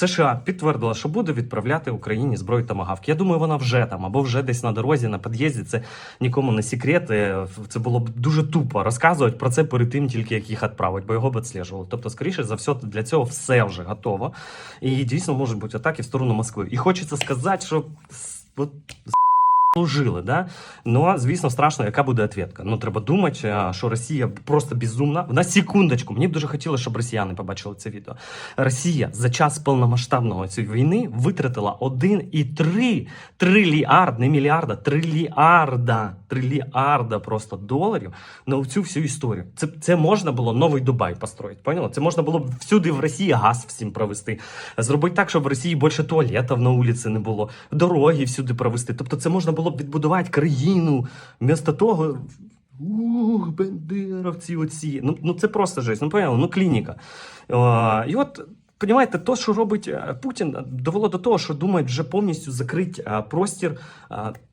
США підтвердила, що буде відправляти Україні зброю тамагавки. Я думаю, вона вже там або вже десь на дорозі, на під'їзді. Це нікому не секрет. Е, Це було б дуже тупо розказувати про це перед тим, тільки як їх відправить, бо його б відслежували. Тобто, скоріше за все, для цього все вже готово. І дійсно можуть бути атаки в сторону Москви. І хочеться сказати, що от служили, да? Ну, звісно, страшно, яка буде відповідка. Ну, треба думати, що Росія просто безумна. На секундочку, мені б дуже хотілося, щоб росіяни побачили це відео. Росія за час повномасштабного цієї війни витратила 1,3 трильярд, не мільярда, трильярда, трильярда просто доларів на цю всю історію. Це, це можна було новий Дубай построїти, поняла? Це можна було всюди в Росії газ всім провести. Зробити так, щоб в Росії більше туалетів на вулиці не було, дороги всюди провести. Тобто це можна було б відбудувати країну. Вмісто того. Ух, бендеровці оці. Ну, ну це просто жесть. Ну, поняли, ну клініка. О, і от, понімаєте, то, що робить е, Путін, довело до того, що думають вже повністю закрити е, простір,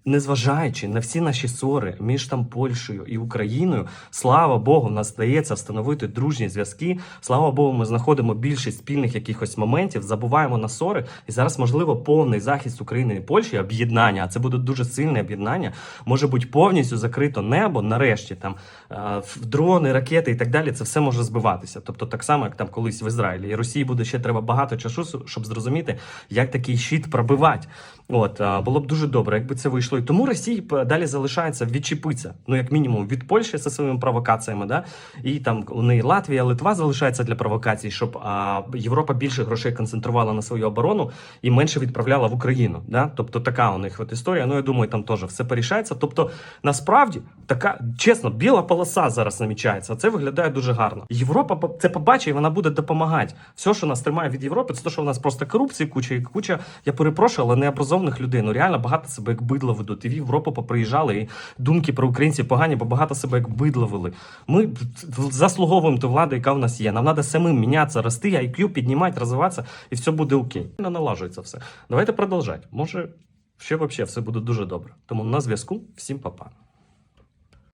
незважаючи на всі наші ссори між там Польщею і Україною. Слава Богу, в нас вдається встановити дружні зв'язки. Слава Богу, ми знаходимо більшість спільних якихось моментів, забуваємо на ссори. І зараз, можливо, повний захист України і Польщі, об'єднання, а це буде дуже сильне об'єднання, може бути повністю закрито небо. Нарешті там е, дрони, ракети і так далі. Це все може збиватися. Тобто, так само, як там колись в Ізраїлі. І Росії буде ще треба багато часу, щоб зрозуміти, як такий щит пробивати. От було б дуже добре, якби це вийшло. І тому Росії далі залишається відчепитися, ну як мінімум від Польщі зі своїми провокаціями, да і там у неї Латвія, Литва залишається для провокацій, щоб а, Європа більше грошей концентрувала на свою оборону і менше відправляла в Україну. Да? Тобто така у них от історія. Ну я думаю, там теж все порішається. Тобто, насправді така чесно, біла полоса зараз намічається. Це виглядає дуже гарно. Європа це побачить, і вона буде допомагати. Все, що нас тримає від Європи, це те, що у нас просто корупції, куча і куча. Я перепрошую, але необразованих людей. Ну реально багато себе як бидло ведуть. І в Європу поприїжджали, і думки про українців погані, бо багато себе як бидло вели. Ми заслуговуємо ту владу, яка в нас є. Нам треба самим мінятися, рости, IQ піднімати, розвиватися, і все буде окей. Не налажується все. Давайте продовжати. Може, ще взагалі все буде дуже добре. Тому на зв'язку. Всім па-па.